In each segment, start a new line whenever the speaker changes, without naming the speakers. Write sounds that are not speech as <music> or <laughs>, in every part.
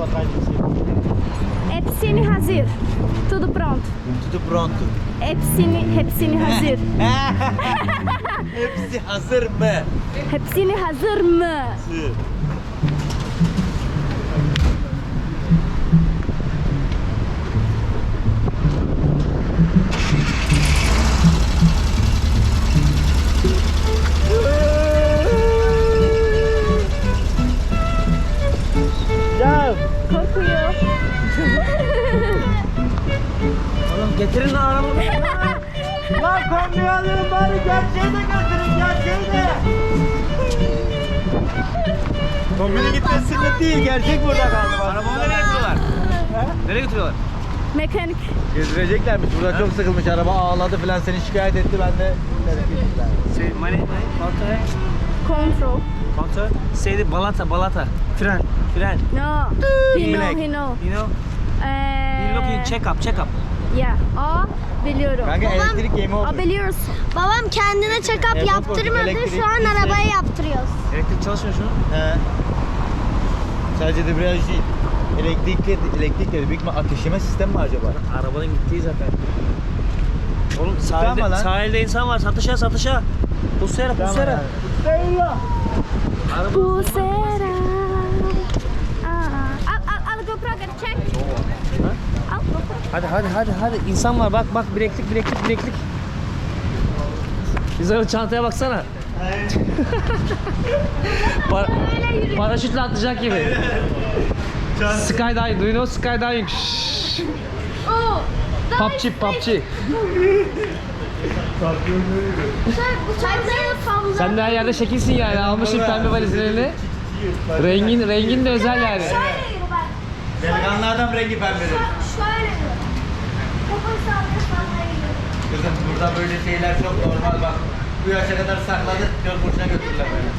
povo atrás de você.
Hepsini hazır. Tudo pronto.
Tudo pronto.
Hepsini, hepsini hazır. <laughs>
Hepsi hazır mı?
Hepsini hazır mı?
Hazır. Getirin lan arabamı. <laughs> lan koymayalım bari gerçeği de götürün gerçeği de. Kombine gitmesin değil gerçek burada kaldı.
Arabamı nereye götürüyorlar? Nereye götürüyorlar?
Mekanik.
Gezdireceklermiş. Burada çok sıkılmış. Araba ağladı falan seni şikayet etti. Ben de
Şey, money, money, balata,
Control.
balata. Say the balata, balata. Fren, fren.
No. He know, he know.
You know?
Ee,
You looking, check up, check up.
Yeah. O biliyorum.
Kanka elektrik yemi oldu.
O biliyorsun.
Babam kendine check-up yaptırmadı. Şu an arabaya yaptırıyoruz.
Elektrik çalışmıyor şu an.
He. Sadece debriyaj değil. Elektrikli, elektrikli büyük ihtimal ateşleme sistemi mi acaba?
Arabanın gittiği zaten. Oğlum sahilde,
lan.
sahilde insan var. Satışa, satışa. Pusera, pusera. Araba.
Bu sera.
Hadi hadi hadi hadi. İnsan var. Bak bak bileklik, bileklik, bileklik. Güzel o çantaya baksana. <laughs> Par paraşütle atlayacak gibi. Skydiving, do you know skydiving?
Oh.
PUBG, PUBG. Sen de her yerde şekilsin yani. Almışsın pembe valizlerini. Rengin, rengin de özel yani.
Delikanlı adam rengi pembedir. Burada böyle şeyler çok normal bak. Bu yaşa kadar sakladı, göl burçuna götürdüler beni.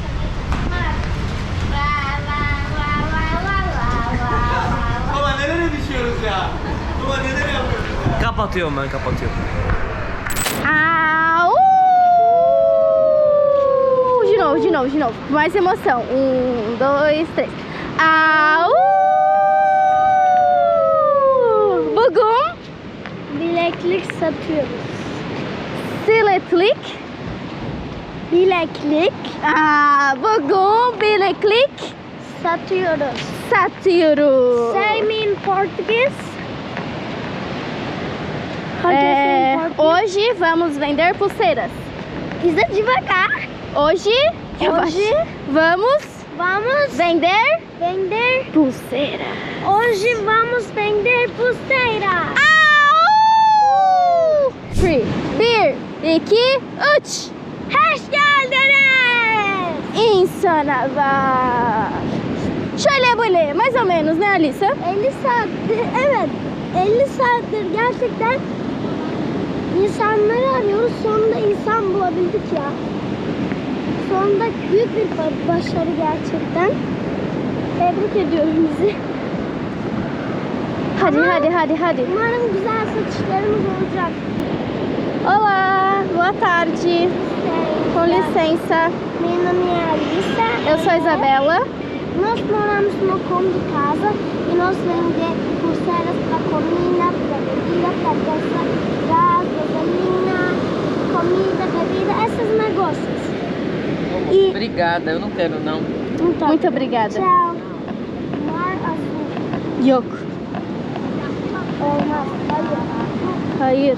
Baba nelere düşüyoruz ya? Baba neler yapıyoruz ya?
Kapatıyorum ben, kapatıyorum.
Au! De novo, de novo, de novo. Mais emoção. Um, dois, três. Au! Bugün
Bileklik satıyoruz.
Siletlik.
Bileklik
Aa, bugün bileklik
satıyoruz.
satıyoruz.
Say me in Portuguese.
É, hoje vamos vender pulseiras.
Bize devagar.
Hoje,
Hoje
vamos
vamos
vender
vender.
pulseira.
Hoje vamos vender pulseira.
İki, üç.
Hoş geldiniz.
İnsana var. Şöyle böyle, mais ou menos, né Alissa?
50 saattir, evet 50 saattir gerçekten insanları arıyoruz. Sonunda insan bulabildik ya. Sonunda büyük bir ba- başarı gerçekten. Tebrik ediyorum bizi.
Hadi,
Ama-
hadi, hadi, hadi.
Umarım güzel satışlarımız olacak.
Olá, boa tarde. Com licença,
Meu nome é Alissa.
eu sou a Isabela.
Nós moramos no Combo de Casa e nós vendemos pulseiras para comida, para bebida, para peça, gás, gasolina, comida, bebida, esses negócios. E
Obrigada, eu não quero não.
então,
Muito obrigada.
tchau. Mar azul.
Yok,
Olmaz.
hayır.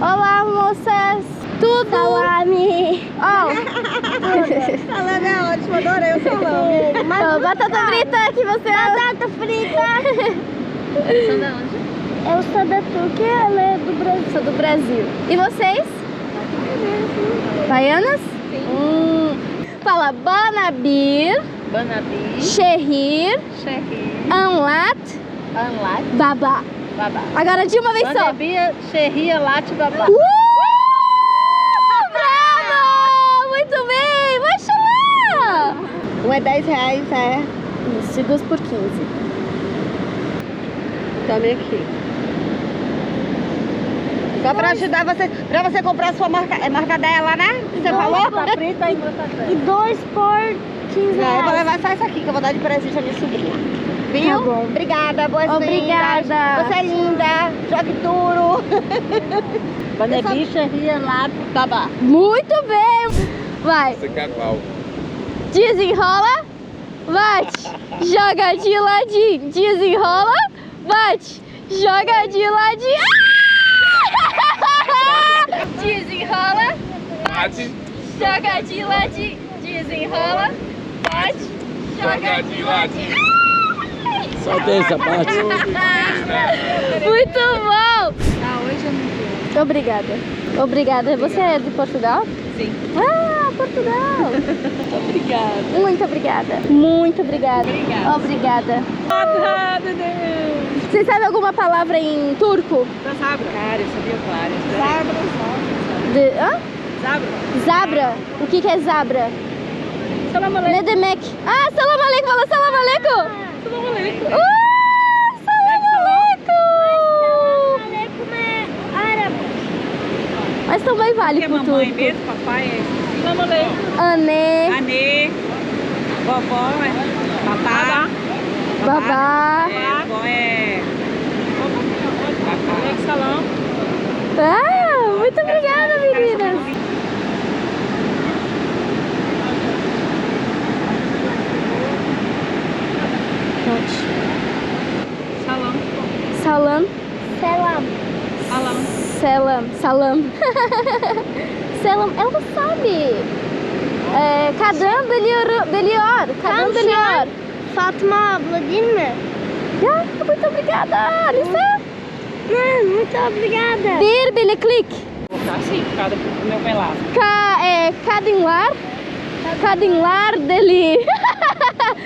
Olá.
Moças. Tudo?
Salame.
Ó. <laughs>
Salame é ótimo, adorei o salame. <laughs>
Ó, batata frita que você
Batata frita. <laughs> Eu sou da Turquia, ela é do Brasil.
Sou do Brasil. E vocês? Baianas? Hum. Fala Banabir,
Banabi,
Xerrir,
Xerri,
Anlat,
Anlat,
Babá.
Babá.
Agora de uma vez só.
Banabia, Xerri, Lat, Babá.
Uh! <laughs> Bravo! Muito bem! Mashallah!
Um é 10 reais, é.
Isso, e duas por 15.
Tome aqui. Só pra ajudar você, pra você comprar a sua marca, é marca dela, né? Você falou? <laughs>
E dois por 15
Não, é pra
reais.
levar só isso aqui, que eu vou dar de presente à minha sobrinha. Viu?
Tá bom.
Obrigada, boas
Obrigada.
Você é linda, jogue duro. <laughs> Quando é bicha, ria lá, babá.
Muito bem. Vai.
Você quer qual?
Desenrola. Bate. Joga de ladinho. Desenrola. Bate. Joga de ladinho. Ah! <laughs> Desenrola.
Bate,
Joga de ladinho. Desenrola. Bate.
joga de ladinho.
Só tem essa parte.
Muito bom! Ah, hoje eu não Obrigada. Obrigada. Você é de Portugal?
Sim.
Ah, Portugal! <laughs>
Obrigada.
Muito obrigada. Muito obrigada. Obrigada. Você sabe alguma palavra em turco?
Zabra. Cara, eu sabia várias. Zabra.
De, hã?
Zabra.
Zabra. O que, que é zabra?
Salam
Ne demek? Ah, salam aleikum. Fala salam aleikum. Mas também vale Porque é mamãe tudo.
mesmo, papai é... Mamãe.
Anê.
Anê. Vovó é... papá. Babá.
Babá.
É, é... Salão.
Ah, muito obrigada,
Salam.
Selam.
Salam.
Selam. Salam. <laughs> Selam. Ela sabe. É, kadın biliyor. Biliyor. Kadın
şu
biliyor.
Fatma abla değil mi?
Ya, muito obrigada, Alissa.
Hum, muito obrigada.
Bir bileklik.
Assim, do meu pedaço.
Ka, é, kadınlar. Kadınlar deli. <laughs>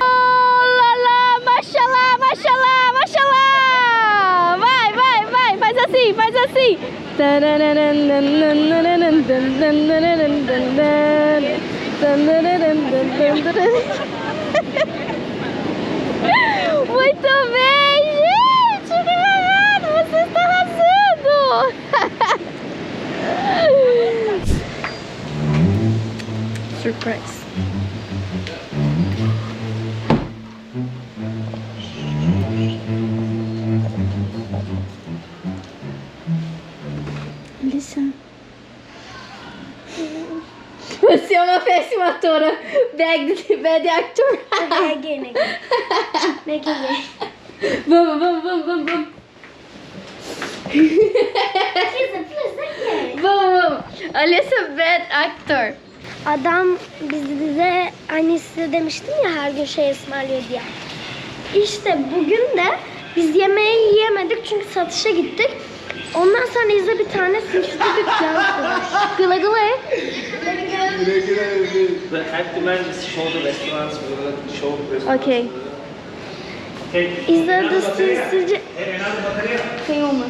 oh, la, la, maşallah, maşallah, maşallah. Assim. Muito bem, gente! Que babado! Você está arrasando! <laughs> Surprise. Você é uma péssima atora. Bad, bad actor.
Again, again. Make again. Please, please, again.
Vamos, vamos. Alissa bad actor.
Adam bize size demiştim ya her gün şey ısmarlıyor diye. İşte bugün de biz yemeği yiyemedik çünkü satışa gittik. Ondan sonra İzle bir tane sinirli plan kurmuş.
Güle güle.
At the man show the restaurants. We're gonna show the restaurants.
Okay.
İzle de sinsice... Kıyımı.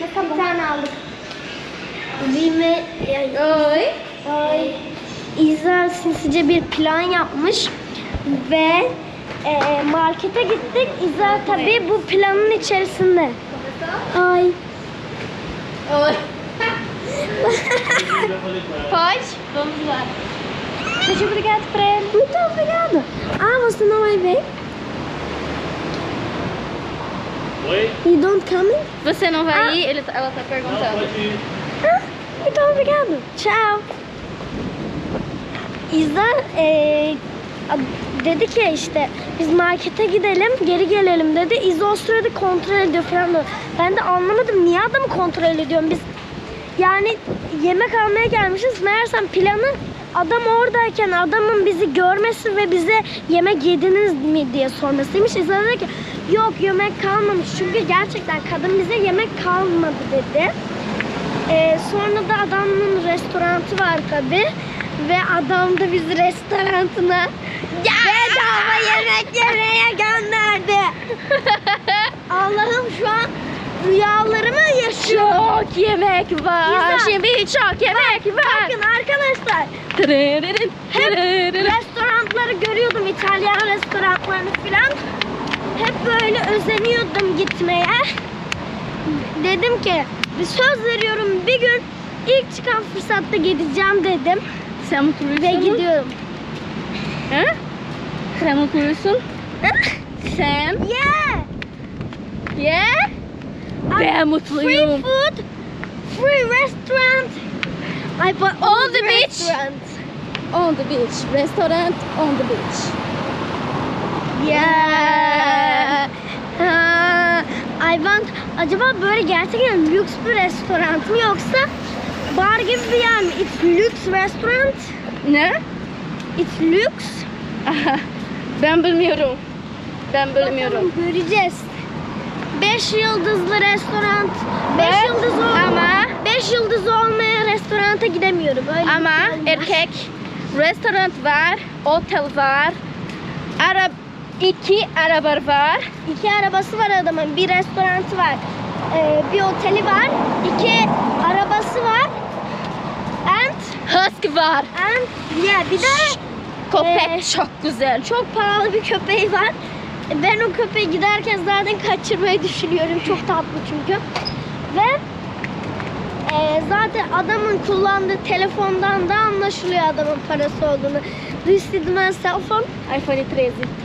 Bir tane aldık. Vime...
Oi.
Ay, İza sinsice bir plan yapmış ve e, markete gittik. İza tabii bu planın içerisinde. Ay.
Oi. <laughs> Pode? Vamos lá.
Muito obrigada pra ele. Muito obrigada. Ah, você não vai ver?
Oi?
You don't coming?
Você não vai
Ah.
ir? Ele, tá- ela tá perguntando.
Ah, muito obrigado. Tchau. İza e, dedi ki işte biz markete gidelim geri gelelim dedi. İza o sırada kontrol ediyor falan. Ben de anlamadım niye adamı kontrol ediyorum biz. Yani yemek almaya gelmişiz. Meğersem planı adam oradayken adamın bizi görmesi ve bize yemek yediniz mi diye sormasıymış. İza dedi ki yok yemek kalmamış. Çünkü gerçekten kadın bize yemek kalmadı dedi. Ee, sonra da adamın restoranı var tabi ve adam da bizi restorantına bedava yemek yemeye gönderdi. <laughs> Allah'ım şu an rüyalarımı yaşıyorum.
Çok yemek var.
Güzel.
Şimdi çok yemek var.
Bakın arkadaşlar hep restoranları görüyordum İtalyan restoranlarını falan. Hep böyle özeniyordum gitmeye. Dedim ki bir söz veriyorum bir gün ilk çıkan fırsatta gideceğim dedim
Sen mutlu
ve gidiyorum.
Hã? Sen mutlu musun? Sen?
Yeah.
Yeah? Ben mutluyum.
Free food, free restaurant. I bought
On the beach.
restaurant.
On the beach. Restaurant on the beach.
Yeah. Ha, I want. Acaba böyle gerçekten lüks bir restoran mı yoksa bar gibi bir yer mi? It's lüks restaurant.
Ne?
It's lüks.
ben bilmiyorum. Ben bilmiyorum.
Bakalım, Göreceğiz. 5 yıldızlı restoran. 5
Evet,
yıldız
ama-
5 yıldız olmayan restoranta gidemiyorum. Öyle
Ama
var.
erkek restoran var, otel var, arab iki araba var.
İki arabası var adamın. Bir restoranı var. Ee, bir oteli var. iki arabası var. And
Husky var.
and yeah, bir de
Köpek
Ee,
çok güzel.
çok pahalı bir köpeği var. Ben o köpeği giderken zaten kaçırmayı düşünüyorum. Çok tatlı çünkü. Ve e, zaten adamın kullandığı telefondan da anlaşılıyor adamın parası olduğunu. You see my cell phone?
iPhone 13.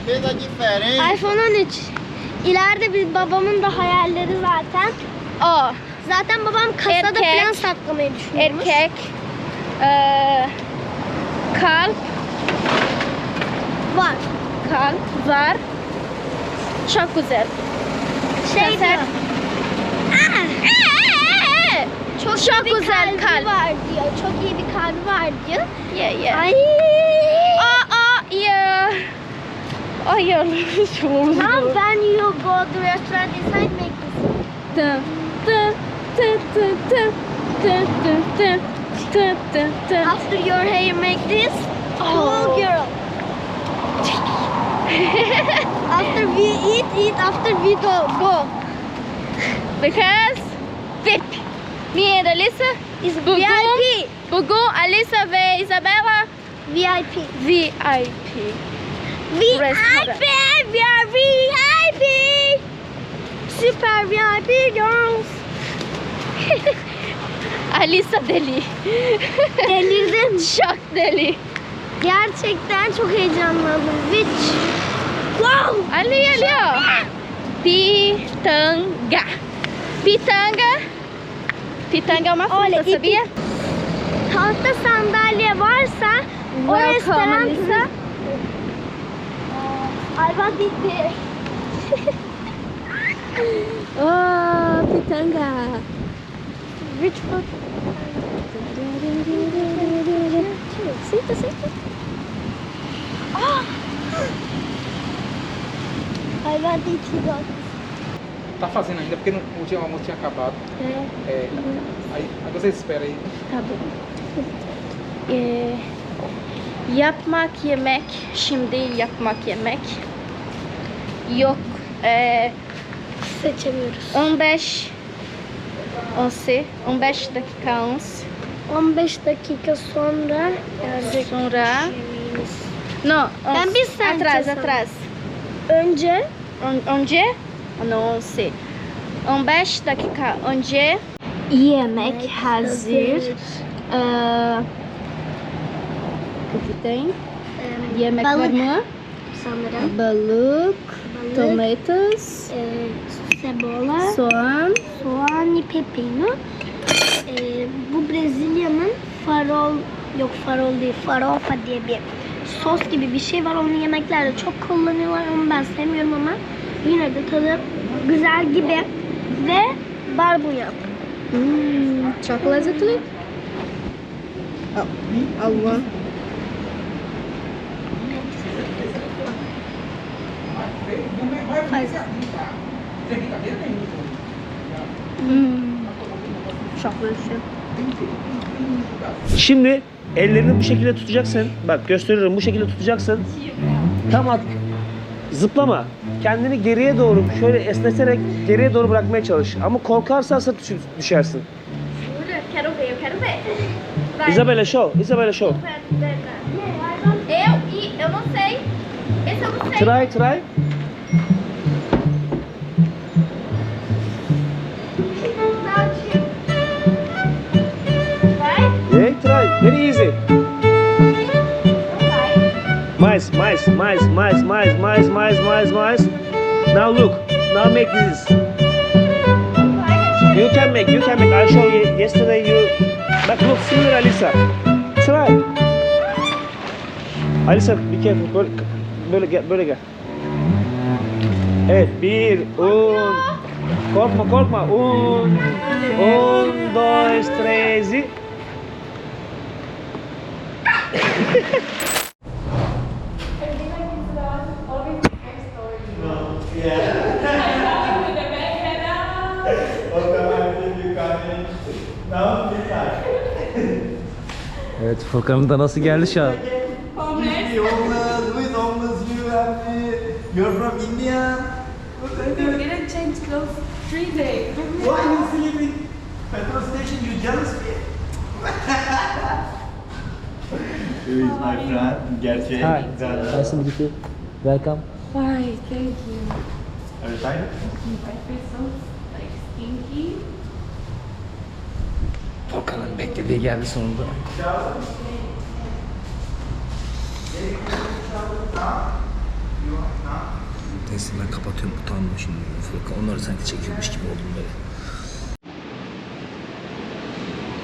Fez a diferença.
iPhone 13. İleride bir babamın da hayalleri zaten.
O
Zaten babam kasada
Erkek.
falan saklamayı düşünüyormuş.
erkek eee, kalp
Var.
kalp var. Çok güzel.
Şey
Kasar.
diyor. "Aa,
Ee,
Çok,
Çok
iyi
güzel
kalbi
kalp.
var diyor. Çok iyi bir kalbi var diyor.
Yeah, yeah.
Ay.
Aa, aa, yeah. Ay Allah'ım.
Now when you go to restaurant inside make this.
Tı, tı, tı, tı, tı, tı, tı, tı, tı, tı, tı.
After your hair make this.
Oh.
Cool girl. <laughs> after we eat, eat. After we go, go.
Because VIP. Me and Alisa
Is
bugün,
VIP.
bugün Alisa ve Isabella
VIP.
VIP.
VIP. We are VIP. Super VIP girls. <laughs>
Alisa deli.
Delirdim.
Şok <laughs> deli.
Gerçekten çok heyecanlandım. Which? Uau!
Ali, ali, ó. Ah! Pitanga. Pitanga. Pitanga é
uma
fruta, sabia?
Tahta sandalye bolsa o restoranda... Ay bak bitti.
oh, pitanga.
Rich food. Senta, senta. Ah! I want it here.
Tá fazendo ainda, porque não, o dia- o almoço tinha acabado.
É.
É, aí, aí vocês esperam aí.
Tá bom. Ee, yapmak yemek. Şimdi yapmak yemek. Yok. Ee,
Seçemiyoruz.
15 11 15 dakika 11
15 dakika sonra gelecek.
sonra no
Ben
11.
bir saniye
atrás atrás
Önce
onde é? Não sei. um Ambeste daqui cá, onde é? Yemek Hazir. Ah, o que tem? Um,
Yemek
Marmã.
Baluk.
Tomatoes.
Uh, soan
Soğan.
Soğan pepino. Uh, bu Brezilya'nın farol, yok farol de farofa diye bir sos gibi bir şey var. Onu yemeklerde çok kullanıyorlar. Onu ben sevmiyorum ama yine de tadı güzel gibi ve barbunya.
hmm, çok lezzetli Allah Hmm. Çok lezzetli.
Şimdi ellerini bu şekilde tutacaksın. Bak gösteriyorum bu şekilde tutacaksın. Tam at. Zıplama. Kendini geriye doğru şöyle esneterek geriye doğru bırakmaya çalış. Ama korkarsan sırt düşersin. Isabella show. Isabella show.
Eu e eu não sei. Esse eu não sei.
Try try. Mais, mais, mais, mais, mais, mais, mais, mais, mais. Now look. Now make this. You can make, you can make. I show you yesterday you. Bak look similar Alisa. Try. Alisa be careful. Böyle, böyle gel, böyle gel. Evet, bir, un. Korkma, korkma. Un, un, dois, três <laughs> e...
Evet Furkan'ın da nasıl geldi şu an?
You're from India?
We didn't change clothes three days.
Why you in petrol station? You jealous me? Who is my friend? Gerçek.
Hi. Nice to meet you. Welcome.
Why? Thank you.
Are you tired?
I feel so like stinky.
Furkan'ın beklediği geldi sonunda. Neyse ben kapatıyorum utandım şimdi. Furkan onları sanki çekiyormuş gibi oldum böyle.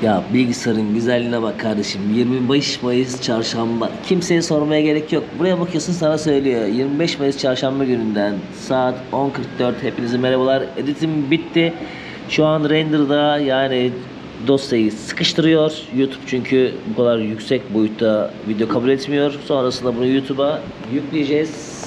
Ya bilgisayarın güzelliğine bak kardeşim. 25 Mayıs çarşamba. Kimseye sormaya gerek yok. Buraya bakıyorsun sana söylüyor. 25 Mayıs çarşamba gününden saat 10.44. Hepinize merhabalar. Editim bitti. Şu an render'da yani dosyayı sıkıştırıyor. YouTube çünkü bu kadar yüksek boyutta video kabul etmiyor. Sonrasında bunu YouTube'a yükleyeceğiz.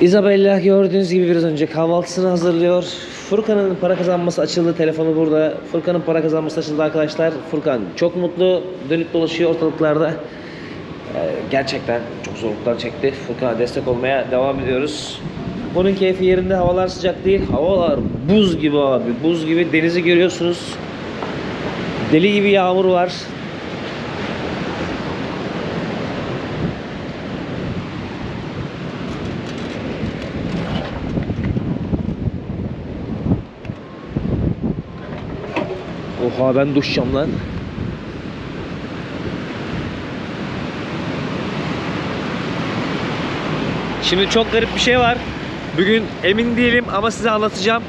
Isabella gördüğünüz gibi biraz önce kahvaltısını hazırlıyor. Furkan'ın para kazanması açıldı. Telefonu burada. Furkan'ın para kazanması açıldı arkadaşlar. Furkan çok mutlu. Dönüp dolaşıyor ortalıklarda. Ee, gerçekten çok zorluklar çekti. Furkan'a destek olmaya devam ediyoruz. Bunun keyfi yerinde. Havalar sıcak değil. Havalar buz gibi abi. Buz gibi. Denizi görüyorsunuz. Deli gibi yağmur var. Oha ben duşacağım lan. Şimdi çok garip bir şey var. Bugün emin değilim ama size anlatacağım.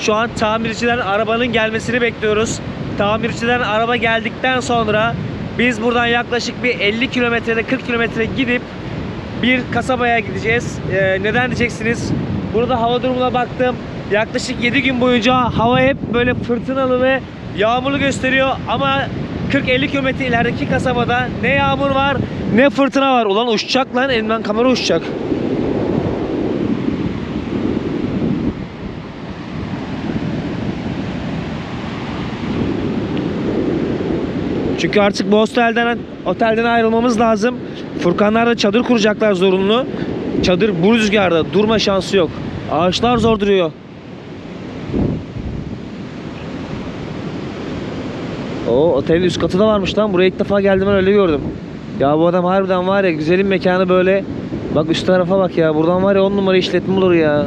Şu an tamirciden arabanın gelmesini bekliyoruz. Tamirciden araba geldikten sonra biz buradan yaklaşık bir 50 kilometrede 40 kilometre gidip bir kasabaya gideceğiz. Ee, neden diyeceksiniz? Burada hava durumuna baktım. Yaklaşık 7 gün boyunca hava hep böyle fırtınalı ve yağmurlu gösteriyor ama 40-50 kilometre ilerideki kasabada ne yağmur var ne fırtına var. Ulan uçacak lan elimden kamera uçacak. Çünkü artık bu hostelden, otelden ayrılmamız lazım. Furkanlar da çadır kuracaklar zorunlu. Çadır bu rüzgarda durma şansı yok. Ağaçlar zor duruyor. O otelin üst katı da varmış lan. Buraya ilk defa geldim ben öyle gördüm. Ya bu adam harbiden var ya güzelim mekanı böyle. Bak üst tarafa bak ya. Buradan var ya 10 numara işletme olur ya.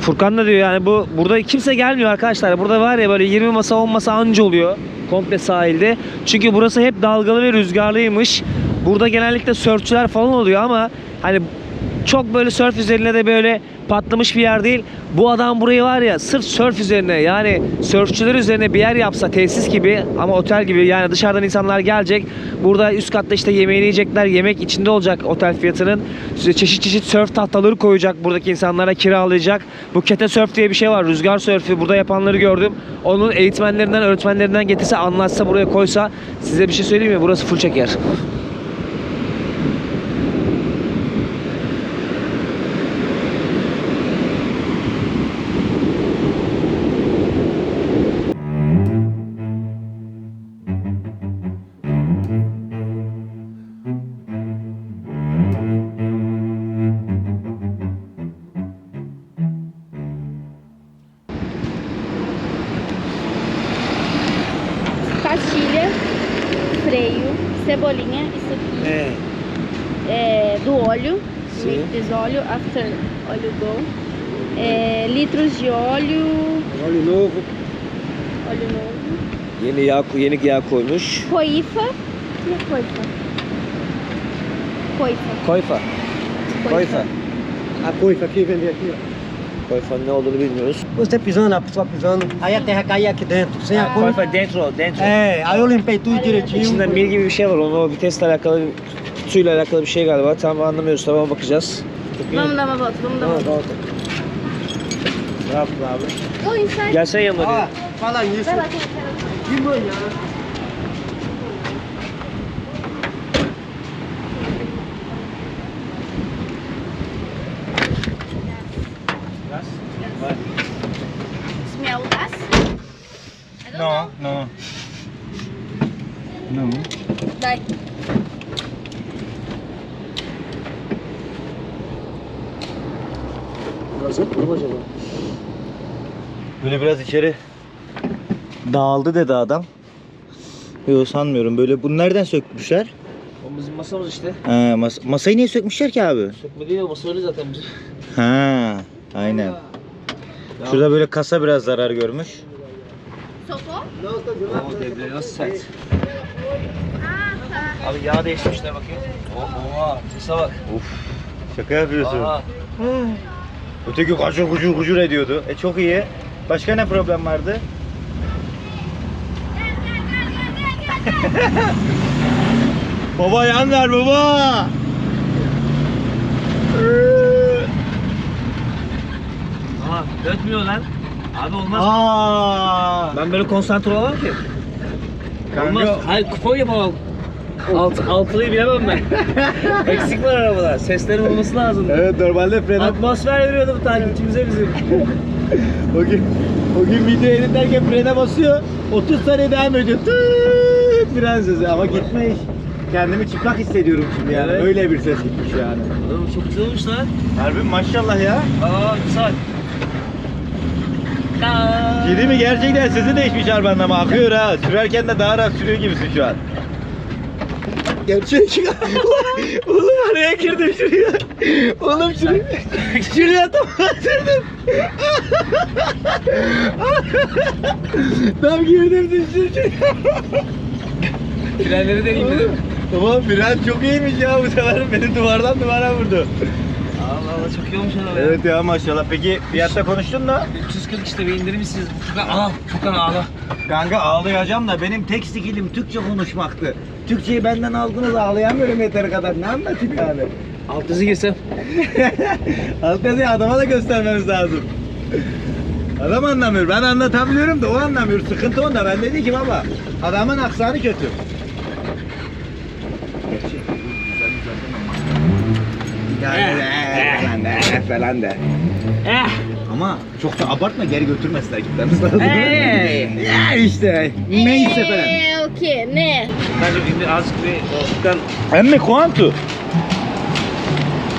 Furkan da diyor yani bu burada kimse gelmiyor arkadaşlar. Burada var ya böyle 20 masa 10 masa anca oluyor komple sahilde. Çünkü burası hep dalgalı ve rüzgarlıymış. Burada genellikle sörfçüler falan oluyor ama hani çok böyle sörf üzerine de böyle patlamış bir yer değil. Bu adam burayı var ya sırf sörf üzerine yani sörfçüler üzerine bir yer yapsa tesis gibi ama otel gibi yani dışarıdan insanlar gelecek. Burada üst katta işte yemeğini yiyecekler. Yemek içinde olacak otel fiyatının. Çeşit çeşit sörf tahtaları koyacak buradaki insanlara kiralayacak. Bu kete sörf diye bir şey var. Rüzgar sörfü burada yapanları gördüm. Onun eğitmenlerinden, öğretmenlerinden getirse anlatsa buraya koysa size bir şey söyleyeyim mi? Burası full çeker. Novo. Yeni yağ, koymuş.
Coifa, e a coifa? coisa.
Koyfa. Koyfa.
A coifa aqui, vender aqui, ó.
Koyfa'nın ne olduğunu bilmiyoruz.
Você pisando, a pessoa pisando, aí a terra caía aqui dentro, sem a coifa.
Koyfa dentro, dentro.
É, aí eu limpei tudo direitinho.
İçinde mil gibi bir şey var. Onu o vitesle alakalı, suyla alakalı bir şey galiba. Tam anlamıyoruz. Tamam bakacağız.
Vamos dar uma volta, vamos dar uma volta.
volta. Bravo abi.
Go inside.
Gelsene yanıma.
Ó,
bir.
fala nisso.
Vai lá, que quero.
De manhã.
Smell gas? I don't
Não, não. Não.
know. Dai.
Biraz yapma mı acaba?
Böyle biraz içeri dağıldı dedi adam. Yok sanmıyorum. Böyle bunu nereden sökmüşler?
O bizim masamız işte.
Ha, mas- masayı niye sökmüşler ki abi?
Sökme değil o masa öyle zaten bizim.
Ha, aynen. Şurada böyle kasa biraz zarar görmüş.
Soltou?
Oo devreleri nasıl sert. Abi yağ değiştirmişler bakayım. Oha sese bak.
Şaka yapıyorsun.
Aa,
Öteki kaçır kucur kucur ediyordu. E çok iyi. Başka ne problem vardı? <laughs> baba yan ver baba.
Aa ötmüyor lan. Abi olmaz.
Aa.
Ben böyle konsantre olamam ki. Olmaz.
Kanka,
Hayır kupon yapamam. Alt, altılıyı bilemem ben. <laughs> Eksik var arabada. Seslerin olması lazım.
Evet normalde fren
Atmosfer veriyordu bu takipçimize bizim.
o gün o gün video editerken frene basıyor. 30 saniye devam ediyor. Tııt fren sesi ama gitmiş. Kendimi çıplak hissediyorum şimdi yani.
Evet.
Öyle bir ses gitmiş yani.
Oğlum çok güzel olmuş lan.
Harbi maşallah ya.
Aa güzel.
Ciddi mi? Gerçekten sesi değişmiş arabanın ama akıyor ha. Sürerken de daha rahat sürüyor gibisin şu an. Gerçek. <laughs> Oğlum araya girdim şuraya. Oğlum şuraya. şuraya tam batırdım. <laughs> tam girdim şuraya.
Frenleri deneyeyim dedim.
Tamam fren çok iyiymiş ya bu sefer beni duvardan duvara vurdu.
Allah Allah çok iyi olmuş ya.
Evet ya maşallah. Peki fiyatta konuştun mu?
340 işte bir indirmişsiniz. Furkan al. Furkan ağla.
Kanka ağlayacağım da benim tek skillim Türkçe konuşmaktı. Türkçeyi benden aldınız ağlayamıyorum yeteri kadar. Ne anlatayım yani?
Alt dizi girsem. <laughs>
Alt yazıyı adama da göstermemiz lazım. Adam anlamıyor. Ben anlatabiliyorum da o anlamıyor. Sıkıntı onda. Ben dedi ki baba adamın aksanı kötü. Yani falan de, falan de.
Eh.
Ama çok da abartma geri götürmezler gitmemiz lazım.
Hey.
ya işte. Neyse falan.
É o quê? Né?
Bence indir azıcık bir Furkan.
Emmi quanto?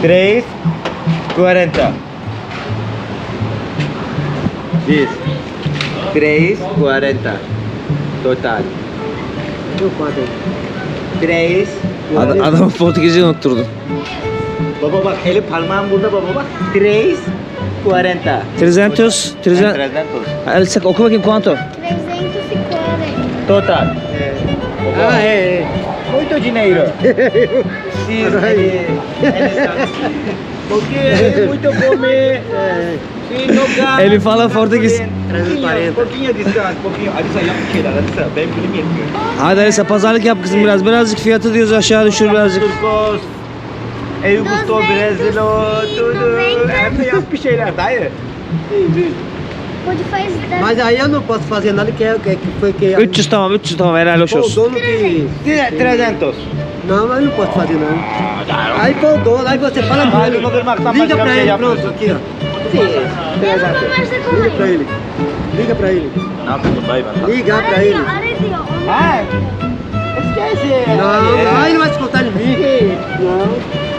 3 40 Diz 3 40 Total 3
adamı Portekizce unutturdun.
Baba bak eli parmağım burada baba bak 3 40
Trezentos. Trezen...
300
Elsa oku bakayım kuanto.
340.
Total Ah, é, é. Muito dinheiro. <laughs> Sim, é, <laughs> Porque é muito fome. Sim, no carro.
Ele fala português.
Pouquinho, pouquinho distante, pouquinho. Hadi sen yap bir şeyler, hadi sen. Benim dilim yetmiyor.
Hadi Elsa pazarlık yap kızım biraz. Birazcık fiyatı diyoruz aşağı düşür birazcık.
Eu gosto Brasilo, tudo. Hem de yap bir şeyler dayı.
Mas aí eu não posso fazer nada que, é, que foi que...
300, 300 era los
shows. O dono que...
300.
Não, mas eu não posso fazer não. Aí foi o dono, aí você fala com ele. Liga pra ele, pronto, aqui ó. Liga pra
ele.
Liga pra ele.
Liga pra ele.
Ah, esquece.
Não, não,
ele
não vai escutar
de mim.
Não.